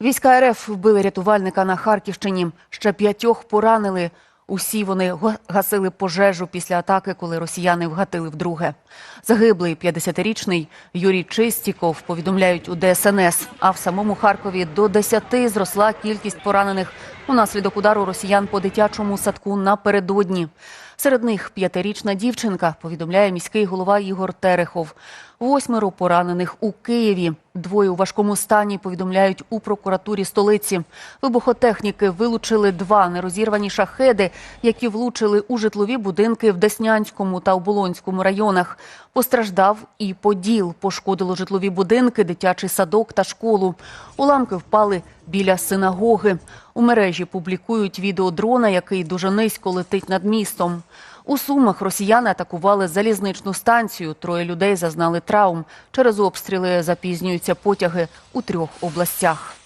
Війська РФ вбили рятувальника на Харківщині. Ще п'ятьох поранили. Усі вони га- гасили пожежу після атаки, коли росіяни вгатили вдруге. Загиблий 50-річний Юрій Чистіков повідомляють у ДСНС. А в самому Харкові до 10 зросла кількість поранених унаслідок удару росіян по дитячому садку напередодні. Серед них п'ятирічна дівчинка, повідомляє міський голова Ігор Терехов. Восьмеро поранених у Києві. Двоє у важкому стані повідомляють у прокуратурі столиці. Вибухотехніки вилучили два нерозірвані шахеди, які влучили у житлові будинки в Деснянському та Оболонському районах. Постраждав і Поділ. Пошкодило житлові будинки, дитячий садок та школу. Уламки впали біля синагоги. У мережі публікують відео дрона, який дуже низько летить над містом. У Сумах росіяни атакували залізничну станцію. Троє людей зазнали травм. Через обстріли запізнюються потяги у трьох областях.